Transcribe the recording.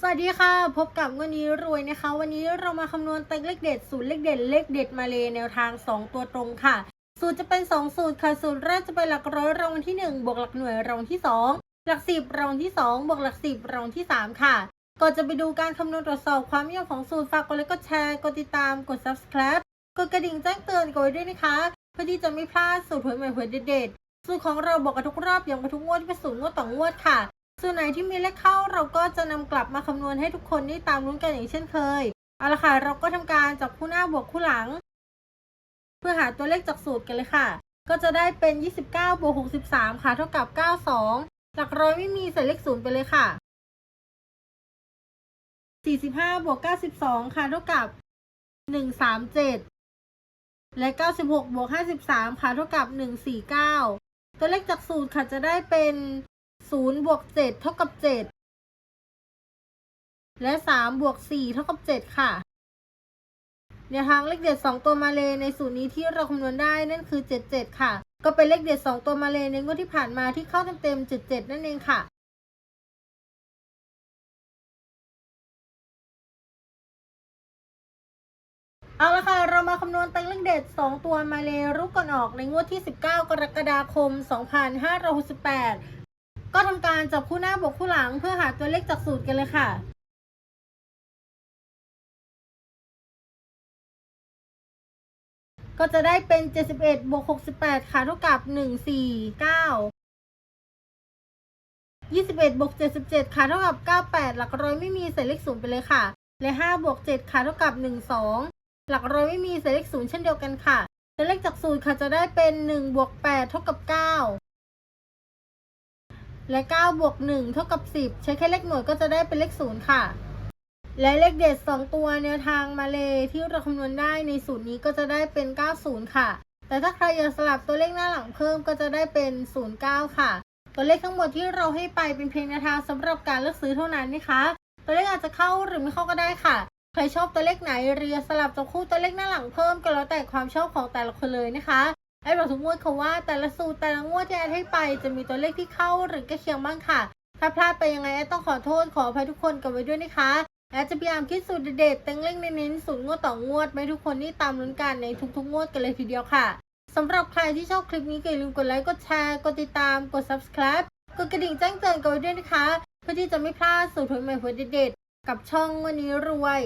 สวัสดีค่ะ พบกับวันนี้รวยนะคะ วันนี้เรามาคำนวณเต็งเลขเด็ดสูตรเลขเด็ดเลขเด็ดมาเลยแนวทาง 2 ตัวตรงค่ะ สูตรจะเป็น 2 สูตรค่ะ สูตรแรกจะเป็นหลักร้อยรางวัลที่ 1 บวกหลักหน่วยรางวัลที่ 2 หลักสิบรางวัลที่ 2 บวกหลักสิบรางวัลที่ 3 ค่ะ ก่อนจะไปดูการคำนวณตรวจสอบความนิยมของสูตรฝากกดไลค์กดแชร์กดติดตามกด subscribe กดกระดิ่งแจ้งเตือนกันไว้ด้วยนะคะ เพื่อที่จะไม่พลาดสูตรหวยใหม่หวยเด็ดๆสูตรของเราบอกกันทุกรอบอย่างกันทุกงวดที่เป็นสูตรงวดต่องวดค่ะ ส่วนไหนที่มีเลขเข้าเราก็จะนำกลับมาคำนวณให้ทุกคนได้ตามลุ้นกันอย่างเช่นเคย เอาละค่ะ เราก็ทำการจับคู่หน้าบวกคู่หลัง เพื่อหาตัวเลขจากสูตรกันเลยค่ะ ก็จะได้เป็น 29บวก63 ค่ะ เท่ากับ 92 หลักร้อยไม่มีใส่เลขศูนย์ไปเลยค่ะ 45บวก92 ค่ะ เท่ากับ 137 และ 96บวก53 ค่ะ เท่ากับ 149 ตัวเลขจากสูตรค่ะจะได้เป็น ศูนย์บวกเจ็ดเท่ากับเจ็ดและสามบวกสี่เท่ากับเจ็ดค่ะแนวทางเลขเด็ดสองตัวมาเลยในสูตรนี้ที่เราคำนวณได้นั่นคือเจ็ดเจ็ดค่ะ ก็เป็นเลขเด็ดสองตัวมาเลยในงวดที่ผ่านมาที่เข้าเต็มๆเจ็ดเจ็ดนั่นเองค่ะเอาละค่ะ เรามาคำนวณต็งเลขเด็ด 2 ตัวมาเลยรุกก่อนออกในงวดที่ 19 กรกฎาคม 2568 ก็ทำการจับคู่หน้าบวกคู่หลังเพื่อหาตัวเลขจากสูตรกันเลยค่ะก็จะได้เป็น 71 บวก 68 ค่ะ เท่ากับ 149 21 บวก 77 ค่ะ เท่ากับ 98 หลักร้อยไม่มีใส่เลขศูนย์ไปเลยค่ะ และ 5 บวก 7 ค่ะ เท่ากับ 12 หลักร้อยไม่มีใส่เลขศูนย์เช่นเดียวกันค่ะ ตัวเลขจากสูตรค่ะจะได้เป็น 1 บวก 8 เท่ากับ 9 และ9บวก1เท่ากับ 10 ใช้แค่เลขหน่วยก็จะได้เป็นเลขศูนย์ค่ะ และเลขเด็ด 2 ตัวแนวทางมาเลยที่เราคำนวณได้ในสูตรนี้ก็จะได้เป็น 90 ค่ะ แต่ถ้าใครอยากสลับตัวเลขหน้าหลังเพิ่มก็จะได้เป็น 09 ค่ะ ตัวเลขทั้งหมดที่เราให้ไปเป็นเพียงแนวทางสำหรับการเลือกซื้อเท่านั้นนะคะ ตัวเลขอาจจะเข้าหรือไม่เข้าก็ได้ค่ะ ใครชอบตัวเลขไหนเรียสลับจับคู่ตัวเลขหน้าหลังเพิ่มก็แล้วแต่ความชอบของแต่ละคนเลยนะคะ ไอ้บอกทุกงวดค่ะว่าแต่ละสูตรแต่ละงวดที่แอดให้ไปจะมีตัวเลขที่เข้าหรือใกล้เคียงบ้างค่ะ ถ้าพลาดไปยังไงแอดต้องขอโทษขออภัยทุกคนกันไว้ด้วยนะคะแอดจะพยายามคิดสูตรเด็ดๆเต็งเลขเน้นๆสูตรงวดต่องวดไม่ทุกคนที่ตามลุ้นกันในทุกๆงวดกันเลยทีเดียวค่ะสำหรับใครที่ชอบคลิปนี้ก็อย่าลืมกดไลค์กดแชร์กดติดตามกด subscribe กดกระดิ่งแจ้งเตือนกันไว้ด้วยนะคะ เพื่อที่จะไม่พลาดสูตรหวยใหม่หวยเด็ดๆกับช่องวันนี้รวย